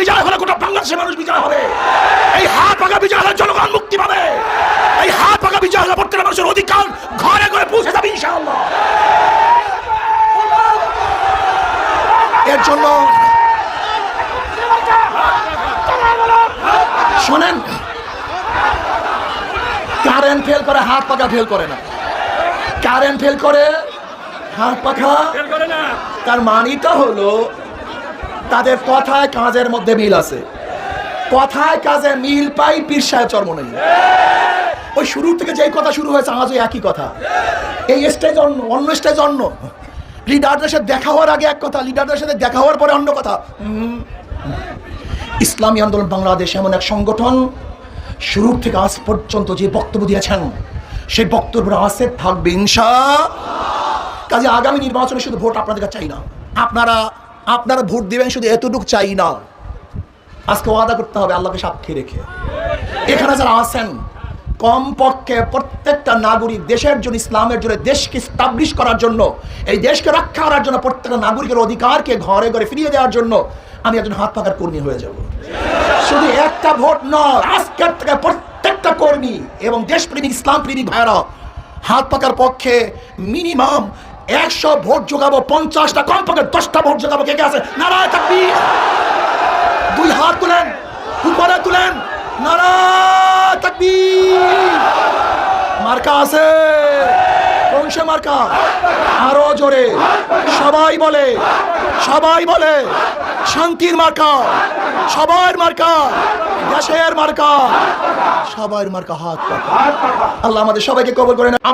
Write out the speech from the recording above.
বিজয় হলে গোটা বাংলাদেশের মানুষ বিজয় হবে। এই হাত পাকা বিজয় হলে জনগণ মুক্তি পাবে। এই হাত পাকা বিজয় হলে প্রত্যেকটা মানুষের অধিকার ঘরে ঘরে পৌঁছে যাবে ইনশাআল্লাহ। এর জন্য শোনেন কারেন্ট ফেল করে হাত পাখা ফেল করে না। কারেন্ট ফেল করে হাত পাখা তার মানিটা হলো তাদের কথায় কাজের মধ্যে মিল আছে। কথায় কাজে মিল পাই পীর সাহেব চর্ম নেই ওই শুরু থেকে যেই কথা শুরু হয়েছে, আজও একই কথা। এই স্টেজ অন্য অন্য স্টেজ অন্য। লিডারদের সাথে দেখা হওয়ার আগে এক কথা লিডারদের সাথে দেখা হওয়ার পরে অন্য কথা। ইসলামী আন্দোলন বাংলাদেশ এমন এক সংগঠন, শুরু থেকে আজ পর্যন্ত যে বক্তব্য দিয়েছেন, সেই বক্তব্য আছে থাকবে ইনশা কাজে আগামী নির্বাচনে শুধু ভোট আপনাদের কাছে চাই না। আপনারা আপনারা ভোট দিবেন, শুধু এতটুকু চাই না। আজকে ওয়াদা করতে হবে আল্লাহকে সাক্ষী রেখে। এখানে যারা আছেন, কমপক্ষে প্রত্যেকটা নাগরিক দেশের জন্য, ইসলামের জন্য, দেশকে স্টাবলিশ করার জন্য, এই দেশকে রক্ষা করার জন্য প্রত্যেকটা নাগরিকের অধিকারকে ঘরে ঘরে ফিরিয়ে দেওয়ার জন্য আমি একজন হাত পাকার কর্মী হয়ে যাব। শুধু একটা ভোট নয়, আজকের থেকে প্রত্যেকটা কর্মী এবং দেশপ্রেমিক ইসলাম প্রেমিক ভাইরা হাত পাকার পক্ষে মিনিমাম একশো ভোট যোগাবো, পঞ্চাশটা, কমপক্ষে দশটা ভোট যোগাবো, কে কে আছে? নারায় তাকবীর দুই হাত তুলেন, উপরে তুলেন, নারায় তাকবীর মার্কা আছে। সে মার্কা? আরও জোরে। সবাই বলে সবাই বলে, শান্তির মার্কা, সবার মার্কা, দেশের মার্কা, সবার মার্কা, হাত আল্লাহ আমাদের সবাইকে কবর করে না আমরা